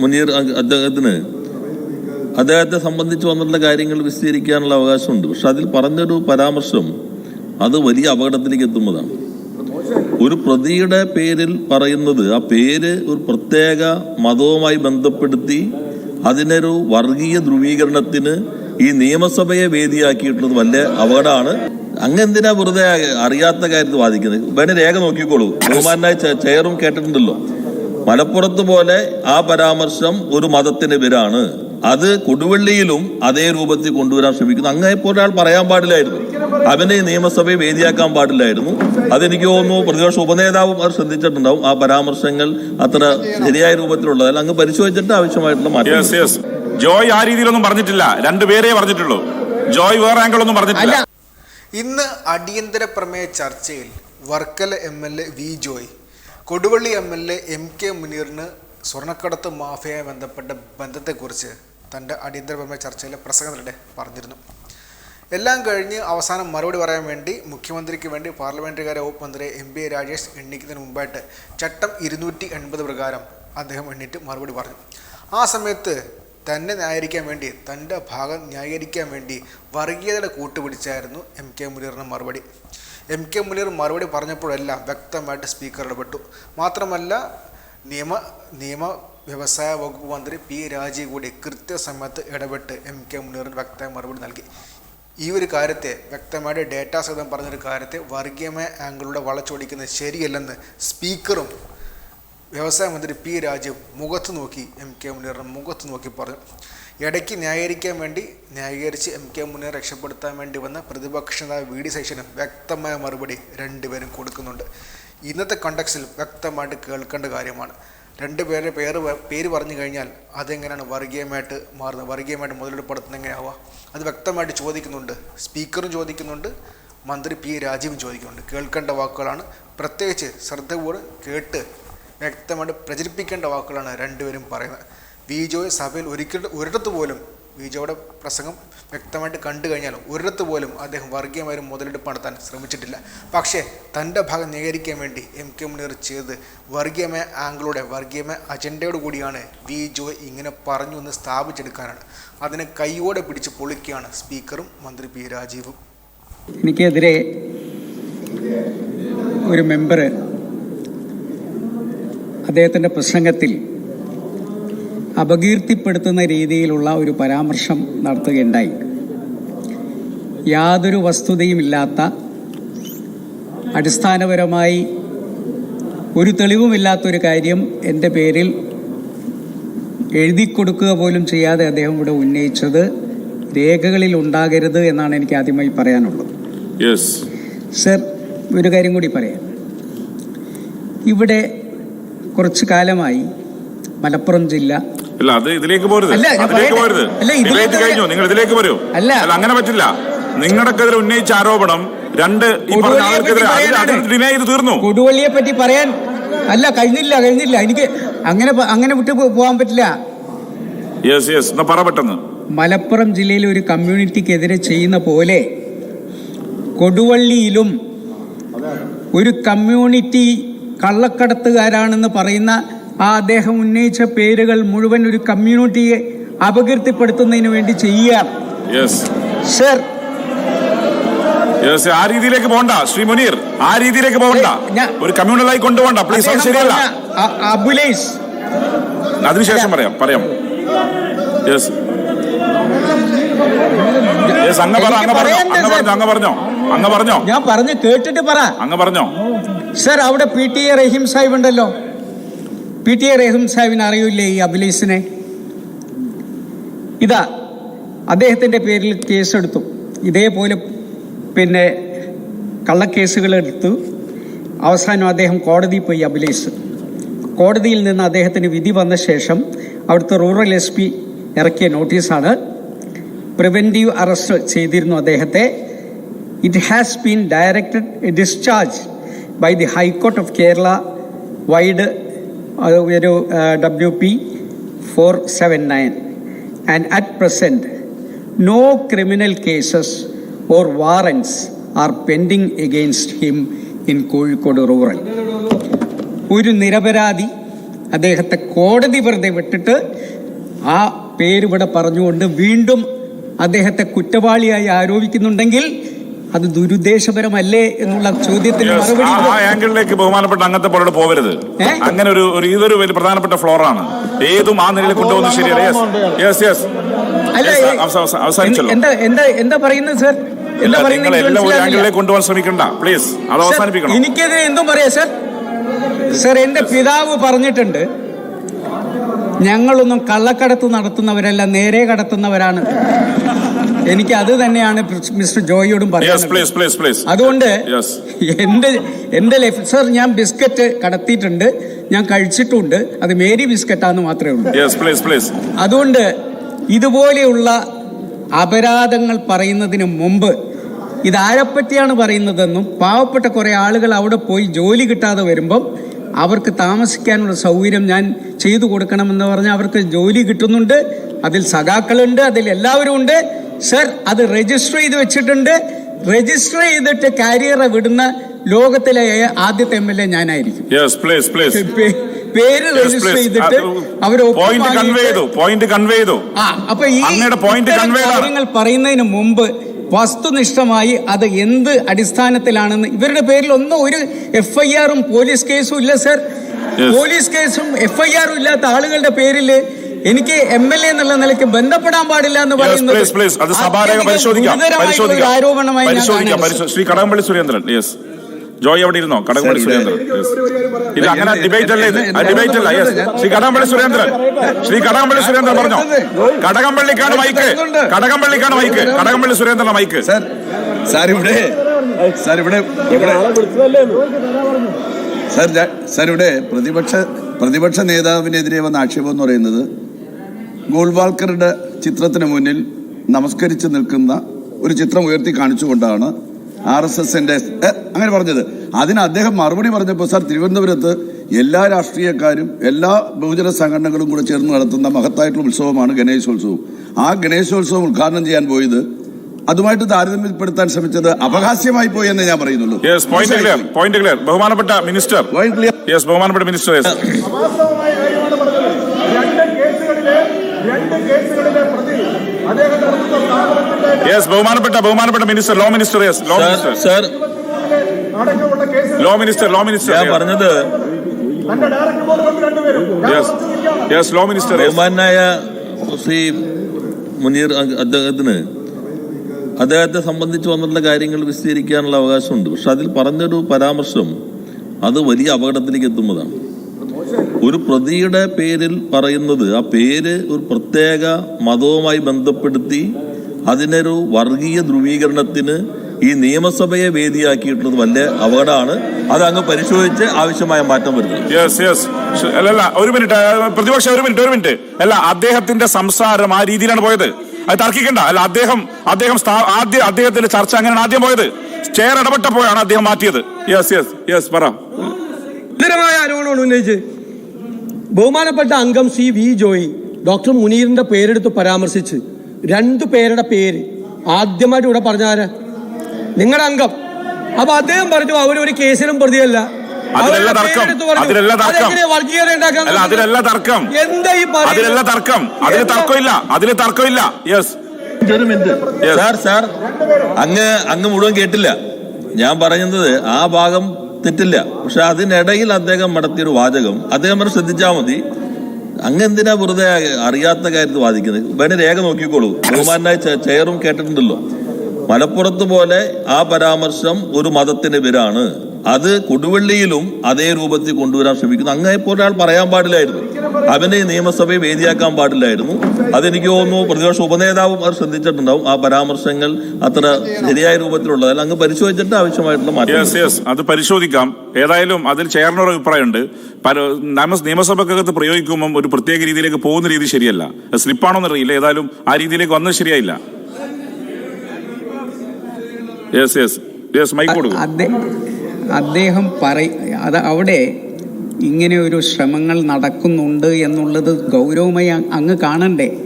മുനീർ അദ്ദേഹത്തിന് അദ്ദേഹത്തെ സംബന്ധിച്ച് വന്നിട്ടുള്ള കാര്യങ്ങൾ വിശദീകരിക്കാനുള്ള അവകാശമുണ്ട്. പക്ഷെ അതിൽ പറഞ്ഞൊരു പരാമർശം അത് വലിയ അപകടത്തിലേക്ക് എത്തുന്നതാണ്. ഒരു പ്രതിയുടെ പേരിൽ പറയുന്നത് ആ പേര് ഒരു പ്രത്യേക മതവുമായി ബന്ധപ്പെടുത്തി അതിനൊരു വർഗീയ ധ്രുവീകരണത്തിന് ഈ നിയമസഭയെ വേദിയാക്കിയിട്ടുള്ളത് വലിയ അപകടമാണ്. അങ്ങ് എന്തിനാ വെറുതെ അറിയാത്ത കാര്യത്തിൽ വാദിക്കുന്നത്? വേണേ രേഖ നോക്കിക്കോളൂ. ബഹുമാനായ ചെയറും കേട്ടിട്ടുണ്ടല്ലോ. മലപ്പുറത്ത് പോലെ ആ പരാമർശം ഒരു മതത്തിനെതിരാണ് അത് കൊടുവള്ളിയിലും അതേ രൂപത്തിൽ കൊണ്ടുവരാൻ ശ്രമിക്കുന്നു. അങ്ങനെ ഒരാൾ ആൾ പറയാൻ പാടില്ലായിരുന്നു. അവനെ ഈ നിയമസഭയെ വേദിയാക്കാൻ പാടില്ലായിരുന്നു. അതെനിക്ക് തോന്നുന്നു പ്രതിപക്ഷ ഉപനേതാവും അത് ശ്രദ്ധിച്ചിട്ടുണ്ടാവും. ആ പരാമർശങ്ങൾ അത്ര ശരിയായ രൂപത്തിലുള്ളതല്ല അങ്ങ് പരിശോധിച്ചിട്ട് ആവശ്യമായിട്ടുള്ള മാറ്റം. യെസ് യെസ് ജോയ് ആ രീതിയിലൊന്നും പറഞ്ഞിട്ടില്ല. രണ്ടുപേരെ പറഞ്ഞിട്ടുള്ളൂ. ജോയ് വേറെ ആംഗിളൊന്നും പറഞ്ഞിട്ടില്ല. ഇന്ന് അടിയന്തര പ്രമേയ ചർച്ചയിൽ Varkala M L A V Joy Koduvally M L A M K മുനീറിന് സ്വർണക്കടത്ത് മാഫിയയുമായി ബന്ധപ്പെട്ട ബന്ധത്തെക്കുറിച്ച് തന്റെ അടിയന്തരപരമായ ചർച്ചയിലെ പ്രസംഗത്തിനിടെ പറഞ്ഞിരുന്നു. എല്ലാം കഴിഞ്ഞ് അവസാനം മറുപടി പറയാൻ വേണ്ടി മുഖ്യമന്ത്രിക്ക് വേണ്ടി പാർലമെന്ററി കാര്യ വകുപ്പ് മന്ത്രി എം പി രാജേഷ് എണ്ണിക്കുന്നതിന് മുമ്പായിട്ട് ചട്ടം ഇരുന്നൂറ്റി എൺപത് പ്രകാരം അദ്ദേഹം എണ്ണിട്ട് മറുപടി പറഞ്ഞു. ആ സമയത്ത് തന്നെ ന്യായീകരിക്കാൻ വേണ്ടി തന്റെ ഭാഗം ന്യായീകരിക്കാൻ വേണ്ടി വർഗീയതയുടെ കൂട്ടുപിടിച്ചായിരുന്നു എം കെ മുനീറിന്റെ മറുപടി. എം കെ മുനീർ മറുപടി പറഞ്ഞപ്പോഴെല്ലാം വ്യക്തമായിട്ട് സ്പീക്കർ ഇടപെട്ടു. മാത്രമല്ല നിയമ നിയമ വ്യവസായ വകുപ്പ് മന്ത്രി പി രാജീവ് കൂടി കൃത്യസമയത്ത് ഇടപെട്ട് എം കെ മുനീറിന് വ്യക്തമായ മറുപടി നൽകി. ഈ ഒരു കാര്യത്തെ വ്യക്തമായിട്ട് ഡേറ്റാ സഹിതം പറഞ്ഞൊരു കാര്യത്തെ വർഗീയമായ ആംഗിളിലൂടെ വളച്ചൊടിക്കുന്നത് ശരിയല്ലെന്ന് സ്പീക്കറും വ്യവസായ മന്ത്രി പി രാജീവ് മുഖത്ത് നോക്കി എം കെ മുനീറിന് മുഖത്ത് നോക്കി പറഞ്ഞു. ഇടയ്ക്ക് ന്യായീകരിക്കാൻ വേണ്ടി ന്യായീകരിച്ച് എം കെ മുനീർ രക്ഷപ്പെടുത്താൻ വേണ്ടി വന്ന പ്രതിപക്ഷ നേതാവ് വി ഡി സൈഷനും വ്യക്തമായ മറുപടി രണ്ടുപേരും കൊടുക്കുന്നുണ്ട്. ഇന്നത്തെ കണ്ടക്സിൽ വ്യക്തമായിട്ട് കേൾക്കേണ്ട കാര്യമാണ്. രണ്ടുപേരുടെ പേര് പേര് പറഞ്ഞു കഴിഞ്ഞാൽ അതെങ്ങനെയാണ് വർഗീയമായിട്ട് മാറുന്നത്? വർഗീയമായിട്ട് മുതലെടുപ്പെടുത്തുന്നത് എങ്ങനെയാവുക അത് വ്യക്തമായിട്ട് ചോദിക്കുന്നുണ്ട്. സ്പീക്കറും ചോദിക്കുന്നുണ്ട്. മന്ത്രി പി രാജീവും ചോദിക്കുന്നുണ്ട്. കേൾക്കേണ്ട വാക്കുകളാണ്. പ്രത്യേകിച്ച് ശ്രദ്ധയോട് കേട്ട് വ്യക്തമായിട്ട് പ്രചരിപ്പിക്കേണ്ട വാക്കുകളാണ് രണ്ടുപേരും പറയുന്നത്. വി ജോയ് സഭയിൽ ഒരിക്കൽ ഒരിടത്ത് പോലും വി ജോയുടെ പ്രസംഗം വ്യക്തമായിട്ട് കണ്ടു കഴിഞ്ഞാൽ ഒരിടത്ത് പോലും അദ്ദേഹം വർഗീയമായ ഒരു മുതലെടുപ്പ് നടത്താൻ ശ്രമിച്ചിട്ടില്ല. പക്ഷേ തന്റെ ഭാഗം ന്യായീകരിക്കാൻ വേണ്ടി എം കെ മുനീർ ചെയ്തത് വർഗീയമായ ആംഗിളോടെ വർഗീയമായ അജണ്ടയോട് കൂടിയാണ് വി ജോയ് ഇങ്ങനെ പറഞ്ഞു എന്ന് സ്ഥാപിച്ചെടുക്കാനാണ്. അതിനെ കൈയോടെ പിടിച്ച് പൊളിക്കുകയാണ് സ്പീക്കറും മന്ത്രി പി രാജീവും. എനിക്കെതിരെ ഒരു മെമ്പർ അദ്ദേഹത്തിന്റെ പ്രസംഗത്തിൽ അപകീർത്തിപ്പെടുത്തുന്ന രീതിയിലുള്ള ഒരു പരാമർശം നടത്തുകയുണ്ടായി. യാതൊരു വസ്തുതയുമില്ലാത്ത അടിസ്ഥാനപരമായി ഒരു തെളിവുമില്ലാത്തൊരു കാര്യം എന്റെ പേരിൽ എഴുതി കൊടുക്കുക പോലും ചെയ്യാതെ അദ്ദേഹം ഇവിടെ ഉന്നയിച്ചത് രേഖകളിൽ ഉണ്ടാകരുത് എന്നാണ് എനിക്ക് ആദ്യമായി പറയാനുള്ളത്. സർ ഒരു കാര്യം കൂടി പറയാം. ഇവിടെ കുറച്ച് കാലമായി മലപ്പുറം ജില്ല. ഇല്ല അത് ഇതിലേക്ക് പോരുത്. അല്ല, അതിലേക്ക്. പോരുത്. ഇതിലേക്ക് ഡിബേറ്റ് കഴിഞ്ഞു? നിങ്ങൾ ഇതിലേക്ക് വരൂ. അല്ല. അങ്ങനെ പറ്റില്ല. നിങ്ങളുടെ ഉന്നയിച്ച ആരോപണം രണ്ട്. ഡിനേ ചെയ്ത് തീർന്നു. കൊടുവള്ളിയെ പറ്റി പറയാൻ. അല്ല കഴിഞ്ഞില്ല കഴിഞ്ഞില്ല. എനിക്ക് അങ്ങനെ അങ്ങനെ വിട്ടു പോവാൻ പോകാൻ പറ്റില്ല. യെസ് യെസ് എന്നാ പറ പെട്ടെന്ന്. മലപ്പുറം ജില്ലയിലെ ഒരു കമ്മ്യൂണിറ്റിക്കെതിരെ ചെയ്യുന്ന പോലെ കൊടുവള്ളിയിലും ഒരു കമ്മ്യൂണിറ്റി കള്ളക്കടത്തുകാരാണെന്ന് പറയുന്ന ആ അദ്ദേഹം ഉന്നയിച്ച പേരുകൾ മുഴുവൻ ഒരു കമ്മ്യൂണിറ്റിയെ അപകീർത്തിപ്പെടുത്തുന്നതിന് വേണ്ടി ചെയ്യുകയാണ്. സർ ആ രീതിയിലേക്ക് പോകണ്ട. ശ്രീ മുനീർ ആ രീതിയിലേക്ക് പോകണ്ട. ഞാൻ- ഒരു കമ്മ്യൂണലായി കൊണ്ടുപോകണ്ട. പ്ലീസ് അത് ശരിയല്ല. പറഞ്ഞ അതിനുശേഷം പറയാം പറയാം. യെസ് യെസ് അങ്ങ് പറ അങ്ങ് പറഞ്ഞോ. അങ്ങ് പറഞ്ഞോ അങ്ങ് പറഞ്ഞോ. ഞാൻ പറഞ്ഞു കേട്ടിട്ട് പറ. അങ്ങ് പറഞ്ഞോ. സർ അവിടെ P T A Rahim Sahib ഉണ്ടല്ലോ. പി ടി എ റഹീം സാഹിബിനെ അറിയില്ലേ ഈ അഭിലേസിനെ ഇതാ അദ്ദേഹത്തിന്റെ പേരിൽ കേസെടുത്തു. ഇതേപോലെ പിന്നെ കള്ളക്കേസുകൾ എടുത്തു. അവസാനം അദ്ദേഹം കോടതിയിൽ പോയി അഭിലേഷ് കോടതിയിൽ നിന്ന് അദ്ദേഹത്തിന് വിധി വന്ന ശേഷം അവിടുത്തെ റൂറൽ എസ് പി ഇറക്കിയ നോട്ടീസാണ്. പ്രിവെന്റീവ് അറസ്റ്റ് ചെയ്തിരുന്നു അദ്ദേഹത്തെ. It has been directed discharge by the high court of Kerala vide ഒരു W P four seven nine and at present no criminal cases or warrants are pending against him in Kozhikode rural ഒരു നിരപരാധി അദ്ദേഹത്തെ കോടതി വെറുതെ വിട്ടിട്ട് ആ പേരിവിടെ പറഞ്ഞുകൊണ്ട് വീണ്ടും അദ്ദേഹത്തെ കുറ്റവാളിയായി ആരോപിക്കുന്നുണ്ടെങ്കിൽ അത് ദുരുദ്ദേശപരമല്ലേ എന്നുള്ള ചോദ്യത്തിന് മറുപടി ആ- ആംഗിളിലേക്ക് ബഹുമാനപ്പെട്ട അങ്ങനത്തെ പോലോട് പോകരുത്. അങ്ങനെ ഒരു ഒരു ഇതൊരു വലിയ പ്രധാനപ്പെട്ട ഫ്ലോറാണ് ഏതും ആ നിലയിൽ കൊണ്ടുപോകുന്നത് ശരിയല്ല? യെസ് യെസ് അവസ- അവസാനിച്ചല്ലോ. എന്താ എന്താ എന്താ പറയുന്നത് സർ എന്താ പറയുന്നത് കൊണ്ടുപോകാൻ ശ്രമിക്കണ്ട. പ്ലീസ് അത് അവസാനിപ്പിക്കണം. എനിക്കത് എന്തും പറയാ സർ സർ എന്റെ പിതാവ് പറഞ്ഞിട്ടുണ്ട് ഞങ്ങളൊന്നും കള്ളക്കടത്ത് നടത്തുന്നവരല്ല നേരെ കടത്തുന്നവരാണ്. എനിക്ക് അത് തന്നെയാണ് മിസ്റ്റർ ജോയിയോടും പറയുന്നത് അതുകൊണ്ട്. എന്റെ എന്റെ ലൈഫ് സർ ഞാൻ ബിസ്ക്കറ്റ് കടത്തിയിട്ടുണ്ട്. ഞാൻ കഴിച്ചിട്ടുണ്ട്. അത് മേരി ബിസ്ക്കറ്റാന്ന് മാത്രമേ ഉള്ളൂ. അതുകൊണ്ട് ഇതുപോലെയുള്ള അപരാധങ്ങൾ പറയുന്നതിന് മുമ്പ് ഇതാരെപ്പറ്റിയാണ് പറയുന്നതെന്നും പാവപ്പെട്ട കുറേ ആളുകൾ അവിടെ പോയി ജോലി കിട്ടാതെ വരുമ്പം അവർക്ക് താമസിക്കാനുള്ള സൗകര്യം ഞാൻ ചെയ്തു കൊടുക്കണമെന്ന് പറഞ്ഞാൽ അവർക്ക് ജോലി കിട്ടുന്നുണ്ട്. അതിൽ സഖാക്കളുണ്ട് അതിൽ എല്ലാവരും ഉണ്ട്. സർ അത് രജിസ്റ്റർ ചെയ്ത് വെച്ചിട്ടുണ്ട്. രജിസ്റ്റർ ചെയ്തിട്ട് കാരിയറെ വിടുന്ന ലോകത്തിലെ ആദ്യത്തെ എം എൽ എ ഞാനായിരിക്കും. പേര് രജിസ്റ്റർ ചെയ്തിട്ട് അവർ ആ അപ്പൊ ഈ. കാര്യങ്ങൾ പറയുന്നതിന് മുമ്പ് വസ്തുനിഷ്ഠമായി അത് എന്ത് അടിസ്ഥാനത്തിലാണെന്ന് ഇവരുടെ പേരിൽ ഒന്നും ഒരു എഫ് ഐ ആറും പോലീസ് കേസും ഇല്ല സർ പോലീസ് കേസും എഫ് ഐ ആറും ഇല്ലാത്ത ആളുകളുടെ പേരിൽ എനിക്ക് എം എൽ എ എന്നുള്ള നിലയ്ക്ക് ബന്ധപ്പെടാൻ പാടില്ല എന്ന് പറയുന്നത് ആരോപണമായി ശ്രീ കടകംപള്ളി സുരേന്ദ്രൻ യെസ് ജോയ് അവിടെ ഇരുന്നോ? കടകംപള്ളി സുരേന്ദ്രൻ ഇത് അങ്ങനെ ഡിബേറ്റ് അല്ലേ ഇത്? ഡിബേറ്റ് അല്ല യെസ് ശ്രീ കടകംപള്ളി സുരേന്ദ്രൻ. ശ്രീ കടകംപള്ളി സുരേന്ദ്രൻ പറഞ്ഞോ? കടകംപള്ളിക്കാണ് mike. കടകംപള്ളിക്കാണ് mike. Kadakampally Surendran mike. Sir sir ഇവിടെ സാർ ഇവിടെ സാർ സാർ ഇവിടെ പ്രതിപക്ഷ പ്രതിപക്ഷ നേതാവിനെതിരെ വന്ന ആക്ഷേപം എന്ന് പറയുന്നത് ഗോൾവാൾക്കറുടെ ചിത്രത്തിന് മുന്നിൽ നമസ്കരിച്ച് നിൽക്കുന്ന ഒരു ചിത്രം ഉയർത്തി കാണിച്ചുകൊണ്ടാണ് ആർ എസ് എസിന്റെ അങ്ങനെ പറഞ്ഞത്. അതിന് അദ്ദേഹം മറുപടി പറഞ്ഞപ്പോൾ സാർ തിരുവനന്തപുരത്ത് എല്ലാ രാഷ്ട്രീയക്കാരും എല്ലാ ബഹുജന സംഘടനകളും കൂടെ ചേർന്ന് നടത്തുന്ന മഹത്തായിട്ടുള്ള ഉത്സവമാണ് ഗണേശോത്സവം. ആ ഗണേശോത്സവം ഉദ്ഘാടനം ചെയ്യാൻ പോയത് അതുമായിട്ട് താരതമ്യപ്പെടുത്താൻ ശ്രമിച്ചത് അപഹാസ്യമായി പോയി എന്ന് ഞാൻ പറയുന്നുള്ളൂ. Yes point clear point clear ബഹുമാനപ്പെട്ട മിനിസ്റ്റർ Point clear. യെസ് ബഹുമാനപ്പെട്ട മിനിസ്റ്റർ യെസ് വാസ്തവമായ കാര്യമാണ് പറഞ്ഞത് രണ്ട് കേസുകളിലെ രണ്ട് കേസുകളിലെ പ്രതി അദ്ദേഹം നടത്തുന്ന സ്ഥാപനത്തിന്റെ യെസ് ബഹുമാനപ്പെട്ട ബഹുമാനപ്പെട്ട minister law minister yes law minister sir law minister law minister ഞാൻ പറഞ്ഞത് yes yes law minister yes ബഹുമാനായ ശ്രീ മുനീർ അദ്ദേഹത്തിന് അദ്ദേഹത്തെ സംബന്ധിച്ച് വന്നിട്ടുള്ള കാര്യങ്ങൾ വിശദീകരിക്കാനുള്ള അവകാശമുണ്ട്. പക്ഷെ അതിൽ പറഞ്ഞൊരു പരാമർശം അത് വലിയ അപകടത്തിലേക്ക് എത്തുന്നതാണ്. ഒരു പ്രതിയുടെ പേരിൽ പറയുന്നത് ആ പേര് ഒരു പ്രത്യേക മതവുമായി ബന്ധപ്പെടുത്തി അതിനൊരു വർഗീയ ധ്രുവീകരണത്തിന് ഈ നിയമസഭയെ വേദിയാക്കിയിട്ടുള്ളത് വലിയ അപകടമാണ്. അത് അങ്ങ് പരിശോധിച്ച് ആവശ്യമായ മാറ്റം വരുന്നത് യെസ് യെസ് അല്ല അല്ല ഒരു മിനിറ്റ് പ്രതിപക്ഷം ഒരു മിനിറ്റ് ഒരു മിനിറ്റ്. അല്ല അദ്ദേഹത്തിന്റെ സംസാരം ആ രീതിയിലാണ് പോയത്. അത് തർക്കിക്കണ്ട. അല്ല അദ്ദേഹം അദ്ദേഹം ആദ്യം ആദ്യ അദ്ദേഹത്തിന്റെ ചർച്ച അങ്ങനെയാണ് ആദ്യം പോയത്. ചെയർ ഇടപെട്ടപ്പോഴാണ് അദ്ദേഹം മാറ്റിയത്. യെസ് യെസ് യെസ് പറ. ആരോപണമാണ് ഉന്നയിച്ച് ബഹുമാനപ്പെട്ട അംഗം സി വി ജോയി ഡോക്ടർ മുനീറിന്റെ പേരെടുത്ത് പരാമർശിച്ച്. രണ്ടു പേരുടെ പേര്. ആദ്യമായിട്ട് ഇവിടെ പറഞ്ഞാര് നിങ്ങളുടെ അംഗം. അപ്പൊ അദ്ദേഹം പറഞ്ഞു അവരൊരു കേസിലും പ്രതിയല്ല. പറഞ്ഞു. അങ്ങ് അങ്ങ് മുഴുവൻ കേട്ടില്ല. ഞാൻ പറയുന്നത് ആ ഭാഗം തെറ്റില്ല. പക്ഷെ അതിനിടയിൽ അദ്ദേഹം നടത്തിയൊരു വാചകം. അദ്ദേഹം പറഞ്ഞ് ശ്രദ്ധിച്ചാൽ മതി. അങ്ങ് എന്തിനാ വെറുതെ അറിയാത്ത കാര്യത്തിൽ വാദിക്കുന്നത്? വേണേ രേഖ നോക്കിക്കോളൂ. ബഹുമാനായ ചെയറും കേട്ടിട്ടുണ്ടല്ലോ. മലപ്പുറത്ത് പോലെ ആ പരാമർശം ഒരു മതത്തിനെതിരാണ് അത് കൊടുവള്ളിയിലും അതേ രൂപത്തിൽ കൊണ്ടുവരാൻ ശ്രമിക്കുന്നു. അങ്ങനെ പോലെ ആൾ പറയാൻ പാടില്ലായിരുന്നു. അവനെ നിയമസഭയെ വേദിയാക്കാൻ പാടില്ലായിരുന്നു. അതെനിക്ക് തോന്നുന്നു പ്രതിപക്ഷ ഉപനേതാവും അത് ശ്രദ്ധിച്ചിട്ടുണ്ടാവും. ആ പരാമർശങ്ങൾ അത്ര ശരിയായ രൂപത്തിലുള്ളതല്ല അങ്ങ് പരിശോധിച്ചിട്ട് ആവശ്യമായിട്ടുള്ള മാറ്റം യെസ് യെസ് അത് പരിശോധിക്കാം. ഏതായാലും അതിൽ ചെയറിനൊരു അഭിപ്രായമുണ്ട്. നിയമസഭക്കകത്ത് പ്രയോഗിക്കുമ്പോൾ ഒരു പ്രത്യേക രീതിയിലേക്ക് പോകുന്ന രീതി ശരിയല്ല. അത് സ്ലിപ്പാണോന്ന് അറിയില്ല ഏതായാലും ആ രീതിയിലേക്ക് വന്നത് ശരിയായില്ല. യെസ് യെസ് യെസ് മൈക്ക് കൊടുക്കും. അദ്ദേ- അദ്ദേഹം പറ അത് അവിടെ ഇങ്ങനെ ഒരു ശ്രമങ്ങൾ നടക്കുന്നുണ്ട് എന്നുള്ളത് ഗൗരവമായി അങ്ങ് കാണണ്ടേ?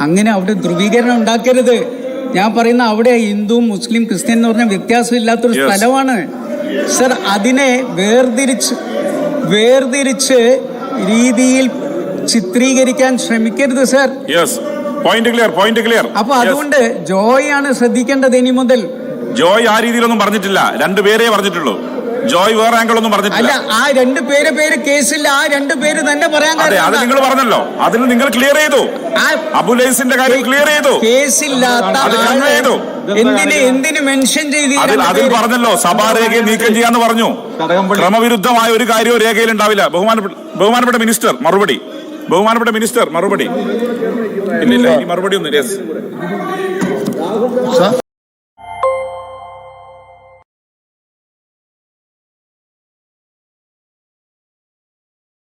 അങ്ങനെ അവിടെ ധ്രുവീകരണം ഉണ്ടാക്കരുത്. ഞാൻ പറയുന്ന അവിടെ ഹിന്ദു മുസ്ലിം ക്രിസ്ത്യൻ എന്ന് പറഞ്ഞ വ്യത്യാസമില്ലാത്തൊരു. സ്ഥലമാണ്. സർ അതിനെ വേർതിരിച്ച് വേർതിരിച്ച് രീതിയിൽ ചിത്രീകരിക്കാൻ ശ്രമിക്കരുത് sir. Point clear point clear അപ്പൊ അതുകൊണ്ട് ജോയ് ആണ് ശ്രദ്ധിക്കേണ്ടത് ഇനി മുതൽ. ജോയ് ആ രീതിയിലൊന്നും പറഞ്ഞിട്ടില്ല. രണ്ടുപേരെ പറഞ്ഞിട്ടുള്ളൂ. ജോയ് വേറെ ആംഗിൾ ഒന്നും അല്ല പറഞ്ഞിട്ടില്ല ആ രണ്ട് പേര് പേര് കേസിൽ ആ രണ്ട് പേര് തന്നെ പറയാൻ അതെ അത് നിങ്ങൾ പറഞ്ഞല്ലോ. അതിൽ നിങ്ങൾ ക്ലിയർ ചെയ്തു. അബുലൈസിന്റെ കാര്യം ക്ലിയർ ചെയ്തു. കേസില്ലാത്ത അത് ആളെ convey ചെയ്തു. എന്തിന് എന്തിന് മെൻഷൻ ചെയ്ത് അതിൽ അതിൽ പറഞ്ഞല്ലോ സഭാരേഖയെ നീക്കം ചെയ്യാന്ന് പറഞ്ഞു. ക്രമവിരുദ്ധമായ ഒരു കാര്യവും രേഖയിൽ ഉണ്ടാവില്ല. ബഹുമാനപ്പെട്ട ബഹുമാനപ്പെട്ട മിനിസ്റ്റർ മറുപടി. ബഹുമാനപ്പെട്ട മിനിസ്റ്റർ മറുപടി. ഇല്ലില്ല ഇനി മറുപടി ഒന്നും യെസ്